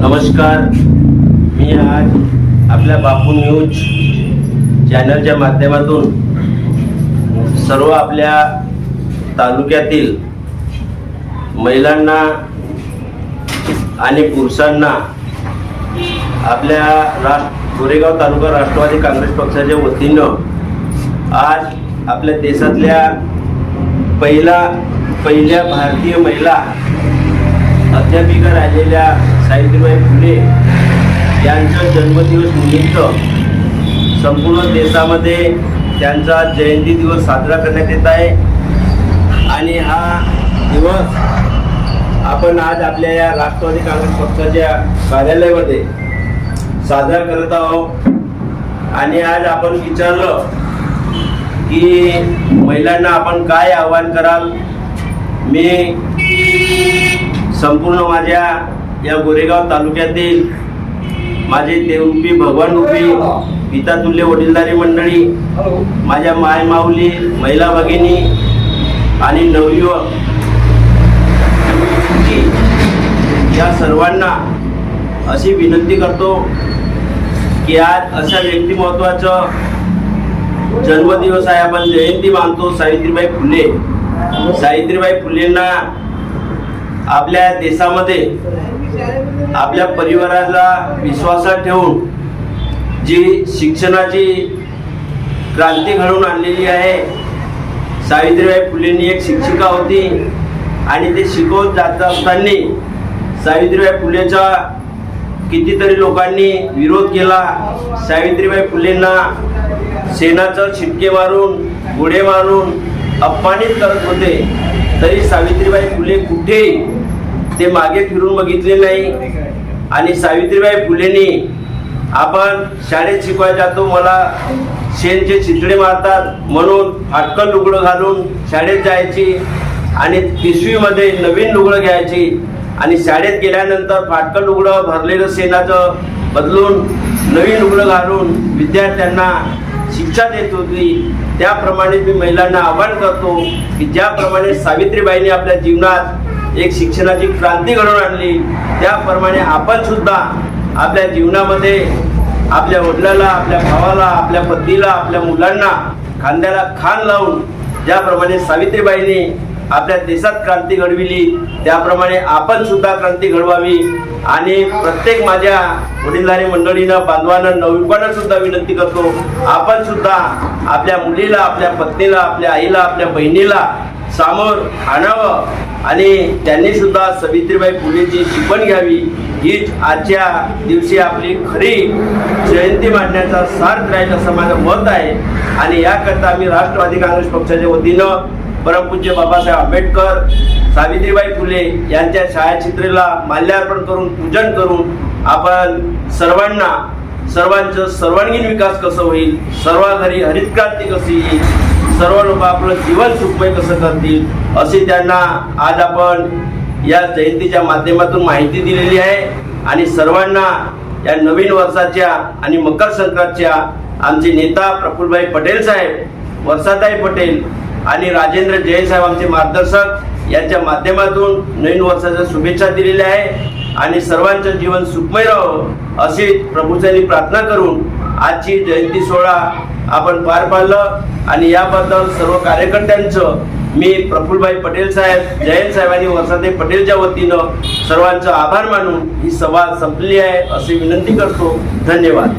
नमस्कार. मी आज आपल्या बापू न्यूज चॅनलच्या माध्यमातून सर्व आपल्या तालुक्यातील महिलांना आणि पुरुषांना आपल्या राष्ट्र गोरेगाव तालुका राष्ट्रवादी काँग्रेस पक्षाच्या वतीनं आज आपल्या देशातल्या पहिला पहिल्या भारतीय महिला अध्यापिका राहिलेल्या सावित्रीबाई फुले यांचा जन्मदिवस निमित्त संपूर्ण देशामध्ये त्यांचा जयंती दिवस साजरा करण्यात येत आहे. आणि हा दिवस आपण आज आपल्या या राष्ट्रवादी काँग्रेस पक्षाच्या कार्यालयामध्ये साजरा करत आहोत. आणि आज आपण विचारलं की महिलांना आपण काय आव्हान कराल? मी संपूर्ण माझ्या या गोरेगाव तालुक्यातील माझे देवरूपी भगवान रूपी पितातुल्य वडीलधारी मंडळी माझ्या माय माऊली महिला भगिनी आणि नवयुवक या सर्वांना अशी विनंती करतो की आज अशा व्यक्तिमत्वाचं जन्मदिवस आहे. आपण जयंती मानतो. सावित्रीबाई फुले. सावित्रीबाई फुलेंना आपल्या देशामध्ये आपल्या परिवाराला विश्वासात ठेवून जी शिक्षणाची क्रांती घडवून आणलेली आहे सावित्रीबाई फुलेंनी एक शिक्षिका होती आणि ते शिकवत जात असताना सावित्रीबाई फुलेचा कितीतरी लोकांनी विरोध केला. सावित्रीबाई फुलेंना सेनाचं छिटके मारून गोडे मारून अपमानित करत होते. तरी सावित्रीबाई फुले कुठेही ते मागे फिरून बघितले नाही. आणि सावित्रीबाई फुलेंनी आपण शाळेत शिकवायला जातो मला शेणचे चितडे मारतात म्हणून फाटकन लुगडं घालून शाळेत जायची आणि पिशवीमध्ये नवीन लुगडं घ्यायची. आणि शाळेत गेल्यानंतर फाटकन लुगडं भरलेलं शेणाचं बदलून नवीन लुगडं घालून विद्यार्थ्यांना शिक्षा देत होती. त्याप्रमाणे मी महिलांना आवाहन करतो की ज्याप्रमाणे सावित्रीबाईंनी आपल्या जीवनात एक शिक्षणाची क्रांती घडवून आणली. त्याप्रमाणे आपण सुद्धा आपल्या जीवनामध्ये आपल्या वडिलाला आपल्या भावाला आपल्या पत्नीला आपल्या मुलांना खांद्याला खान लावून ज्याप्रमाणे सावित्रीबाईने आपल्या देशात क्रांती घडविली त्याप्रमाणे आपण सुद्धा क्रांती घडवावी आणि प्रत्येक माझ्या वडीलधारी मंडळीनं बांधवांना नवयुवकांना सुद्धा विनंती करतो. आपण सुद्धा आपल्या मुलीला आपल्या पत्नीला आपल्या आईला आपल्या बहिणीला सामोर आणावं आणि त्यांनी सुद्धा सावित्रीबाई फुलेची शिकवण घ्यावी. हीच आजच्या दिवशी आपली खरी जयंती मांडण्याचा सार्थ राहील असं माझं मत आहे. आणि याकरता आम्ही राष्ट्रवादी काँग्रेस पक्षाच्या वतीनं परमपूज्य बाबासाहेब आंबेडकर सावित्रीबाई फुले यांच्या छायाचित्रेला माल्यार्पण करून पूजन करून आपण सर्वांना सर्वांचं सर्वांगीण विकास कसं होईल? सर्व घरी हरित क्रांती कशी येईल? सर्व लोक आपलं जीवन सुखमय कसं करतील? अशी त्यांना आज आपण या जयंतीच्या माध्यमातून माहिती दिलेली आहे. आणि सर्वांना या नवीन वर्षाच्या आणि मकर संक्रांतच्या आमचे नेता प्रफुल्लभाई पटेल साहेब वर्षाताई पटेल आणि राजेंद्र जैन साहेब आमचे मार्गदर्शक यांच्या माध्यमातून नवीन वर्षाच्या शुभेच्छा दिलेल्या आहे आणि सर्वांचं जीवन सुखमय राहावं अशी प्रभूंनी प्रार्थना करून आजची जयंती सोहळा आपण पार पाडलं. आणि याबद्दल सर्व कार्यकर्त्यांचं मी प्रफुल्लभाई पटेल साहेब जयंत साहेब आणि वर्षाताई पटेलच्या वतीनं सर्वांचं आभार मानून ही सभा संपली आहे अशी विनंती करतो. धन्यवाद.